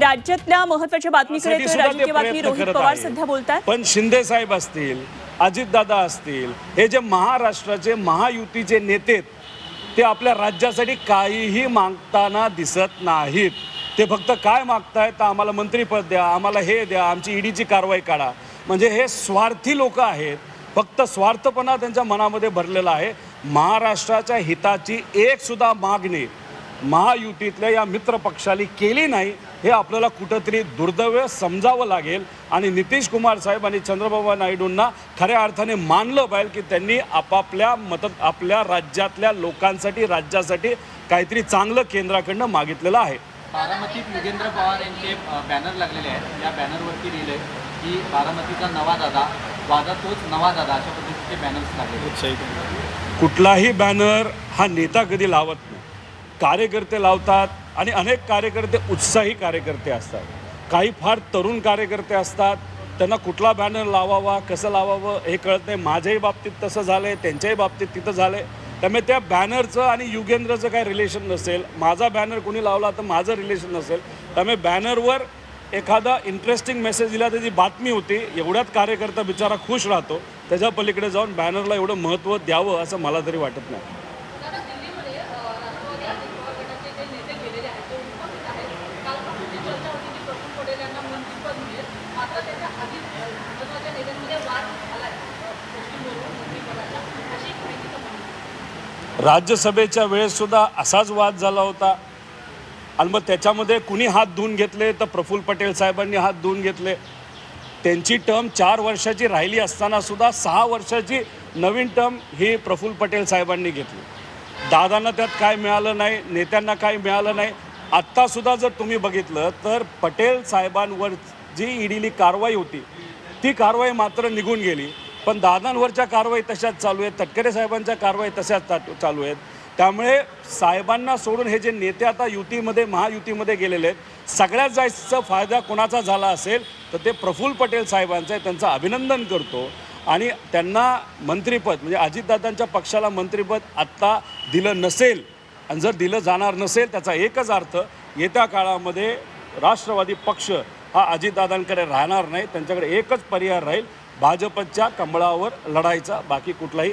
राज्यातल्या महत्त्वाच्या बातमीकडे राजकीय बातमी रोहित पवार. सध्या बोलतात पण शिंदे साहेब असतील अजितदादा असतील हे जे महाराष्ट्राचे महायुतीचे नेते ते आपल्या राज्यासाठी काहीही मागताना दिसत नाहीत. ते फक्त काय मागतायत तर आम्हाला मंत्रीपद द्या आम्हाला हे द्या आमची ईडीची कारवाई काढा. म्हणजे हे स्वार्थी लोक आहेत फक्त स्वार्थपणा त्यांच्या मनामध्ये भरलेला आहे. महाराष्ट्राच्या हिताची एक सुद्धा मागणी महायुतीतल्या या मित्र पक्षाने केली नाही हे आपल्याला कुठंतरी दुर्दैव समजावं लागेल. आणि नितीश कुमार साहेब आणि चंद्रबाबू नायडूंना खऱ्या अर्थाने मानलं पाहिजे की त्यांनी आपापल्या मत आपल्या राज्यातल्या लोकांसाठी राज्यासाठी काहीतरी चांगलं केंद्राकडनं मागितलेलं आहे. बारामतीत युगेंद्र पवार यांचे बॅनर लागलेले आहेत. या बॅनरवरती लिहिलंय की बारामतीचा नवा दादा वादा तोच नवा दादा अशा पद्धतीचे बॅनर्स आहेत. कुठलाही बॅनर हा नेता कधी लावत नाही. कार्यकर्ते लावतात आणि अनेक कार्यकर्ते उत्साही कार्यकर्ते असतात. काही फार तरुण कार्यकर्ते असतात. त्यांना कुठला बॅनर लावावा कसं लावावं हे कळत नाही. माझ्याही बाबतीत तसं झालं आहे त्यांच्याही बाबतीत तिथं झालं आहे त्यामुळे त्या बॅनरचं आणि युगेंद्रचं काही रिलेशन नसेल माझा बॅनर कोणी लावला तर माझं रिलेशन नसेल. त्यामुळे बॅनरवर एखादा इंटरेस्टिंग मेसेज दिला त्याची बातमी होती. एवढ्यात कार्यकर्ता बिचारा खुश राहतो. त्याच्या पलीकडे जाऊन बॅनरला एवढं महत्त्व द्यावं असं मला तरी वाटत नाही दादा दिल्लीमध्ये अ, राष्ट्रवादी अजित पवार गटाचे जे नेते गेलेले आहेत ते उपस्थित आहेत कालपासूनची चर्चा होती की प्रफुल्ल पटेल यांना मंत्रिपद मिळेल मात्र त्याच्या आधी महत्त्वाच्या नेत्यांमध्ये वाद झाला गोष्टींवरून मंत्रिपदाचा अशी एक माहिती समजली राज्यसभेच्या वेळेससुद्धा असाच वाद झाला होता. आणि मग त्याच्यामध्ये कुणी हात धुवून घेतले तर प्रफुल्ल पटेल साहेबांनी हात धुवून घेतले. त्यांची टर्म चार वर्षाची राहिली असतानासुद्धा सहा वर्षाची नवीन टर्म ही प्रफुल्ल पटेल साहेबांनी घेतली. दादांना त्यात काय मिळालं नाही नेत्यांना काय मिळालं नाही. आत्तासुद्धा जर तुम्ही बघितलं तर पटेल साहेबांवर जी ईडीली कारवाई होती ती कारवाई मात्र निघून गेली. पण दादांवरच्या कारवाई तशाच चालू आहेत तटकरे साहेबांच्या कारवाई तशाच चालू आहेत. त्यामुळे साहेबांना सोडून हे जे नेते आता युतीमध्ये महायुतीमध्ये गेलेले आहेत सगळ्यात जास्त फायदा कोणाचा झाला असेल तर ते प्रफुल्ल पटेल साहेबांचं आहे. त्यांचं अभिनंदन करतो. आणि त्यांना मंत्रिपद म्हणजे अजितदादांच्या पक्षाला मंत्रिपद आत्ता दिलं नसेल आणि जर दिलं जाणार नसेल त्याचा एकच अर्थ येत्या काळामध्ये राष्ट्रवादी पक्ष हा अजितदादांकडे राहणार नाही त्यांच्याकडे एकच पर्याय राहील भाजपच्या कमळावर लढायचा बाकी कुठलाही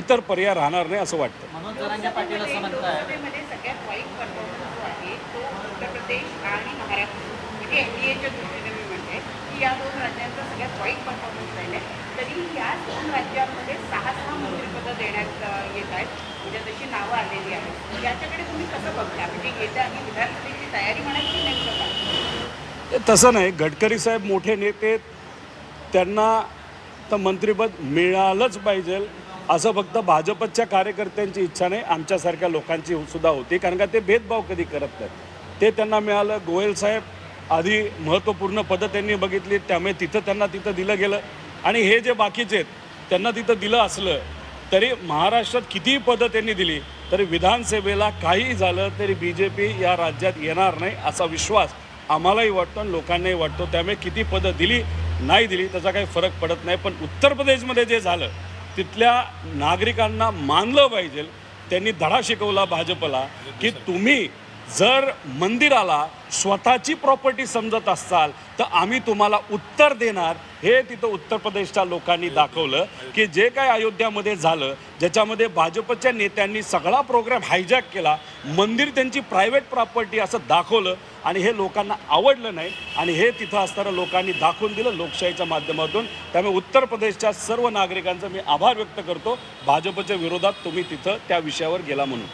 इतर पर्याय राहणार नाही असं वाटतं. मनोज जरांगे पाटील असं म्हणताय. लोकसभेमध्ये सगळ्यात वाईट परफॉर्मन्स जो आहे तो उत्तर प्रदेश आणि महाराष्ट्र म्हणजे एन डी एच्या दृष्टीने मी म्हणते की या दोन राज्यांचा सगळ्यात वाईट परफॉर्मन्स राहिले तरी या दोन राज्यांमध्ये सहा सहा मंत्रिपदं देण्यात अ, येत आहेत. म्हणजे जशी नावं आलेली आहेत. याच्याकडे तुम्ही कसं बघता? म्हणजे येत्या ही विधानसभेची तयारी म्हणायची की? नेमकं काय ते तसं नाही. गडकरी साहेब मोठे नेते आहेत. त्यांना तर मंत्रिपद मिळालंच पाहिजे असं फक्त भाजपच्या कार्यकर्त्यांची इच्छा नाही आमच्यासारख्या लोकांची सुद्धा होती कारण का ते भेदभाव कधी करत नाहीत. ते त्यांना मिळालं गोयल साहेब आधी महत्त्वपूर्ण पदं त्यांनी बघितली त्यामुळे तिथं त्यांना तिथं दिलं गेलं आणि हे जे बाकीचे आहेत त्यांना तिथं दिलं असलं तरी महाराष्ट्रात कितीही पदं त्यांनी दिली तरी विधानसभेला काही झालं तरी बी जे पी या राज्यात येणार नाही असा विश्वास आम्हालाही वाटतो आणि लोकांनाही वाटतो त्यामुळे किती पदं दिली नाही दिली त्याचा काही फरक पडत नाही. पण उत्तर प्रदेशमध्ये जे झालं तिथल्या नागरिकांना मानलं पाहिजे. त्यांनी धडा शिकवला भाजपला की तुम्ही जर मंदिराला स्वतःची प्रॉपर्टी समजत असाल तर आम्ही तुम्हाला उत्तर देणार. हे तिथं उत्तर प्रदेशच्या लोकांनी दाखवलं की जे काय अयोध्यामध्ये झालं ज्याच्यामध्ये भाजपच्या नेत्यांनी सगळा प्रोग्राम हायजॅक केला मंदिर त्यांची प्रायव्हेट प्रॉपर्टी असं दाखवलं आणि हे लोकांना आवडलं नाही आणि हे तिथं असणाऱ्या लोकांनी दाखवून दिलं लोकशाहीच्या माध्यमातून. त्यामुळे उत्तर प्रदेशच्या सर्व नागरिकांचा मी आभार व्यक्त करतो. भाजपच्या विरोधात तुम्ही तिथं त्या विषयावर गेला म्हणून.